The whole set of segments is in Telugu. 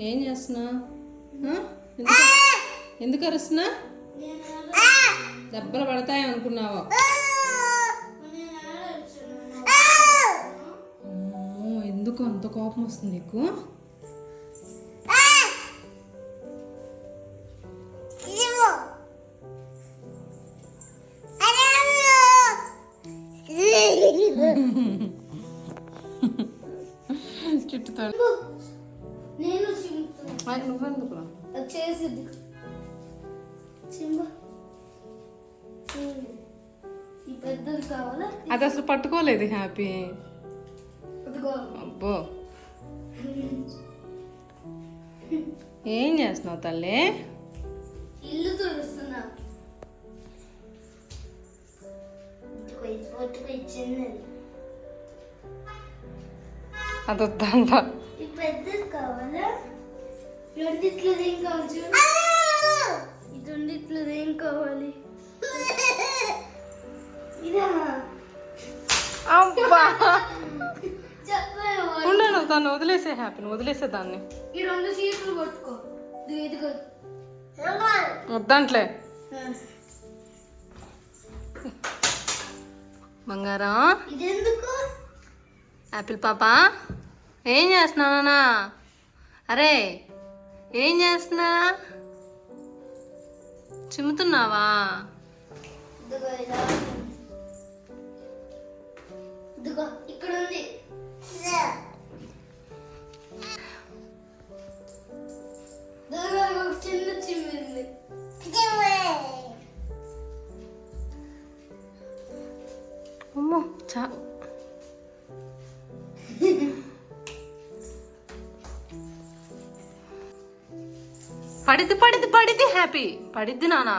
ఏం చేస్తున్నా? ఎందుకు అరుస్తున్నా? దెబ్బలు పడతాయి అనుకున్నావా? ఎందుకు అంత కోపం వస్తుంది నీకు? చుట్టుతాడు నేను చింపుతున్నా నువ్వెందుకు అది చేసిద్ది ఈ పెద్దది కావాలా? అది అసలు పట్టుకోలేదు హ్యాపీ. అబ్బో. ఏం చేస్తున్నావు తల్లి? ఇల్లు తుడుస్తున్నా. పట్టుకో ఏం కావాలి ఇదా అబ్బా ఉండను దాన్ని వదిలేసే హ్యాపీ నువ్వు వదిలేసే దాన్ని. ఈ రెండు ఇది ఇదిగో. వద్దంట్లే. బంగారం. ఇదెందుకు? యాపిల్ పాప? ఏం చేస్తున్నానా అరే ఏం చేస్తున్నా చిమ్ముతున్నావా ఇదిగో ఇలా ఇదిగో ఇక్కడ ఉంది ఇదిగో ఒక చిన్న చిమ్మింది అమ్మో చా పడిద్ది పడిద్ది పడిద్ది హ్యాపీ పడిద్ది నానా.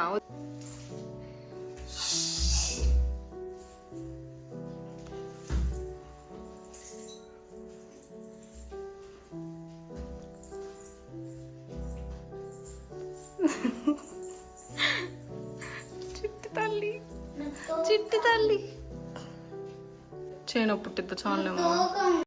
చిట్టి తల్లి. చిట్టి తల్లి. చేయనొప్పుట్టిద్ద చాలేమో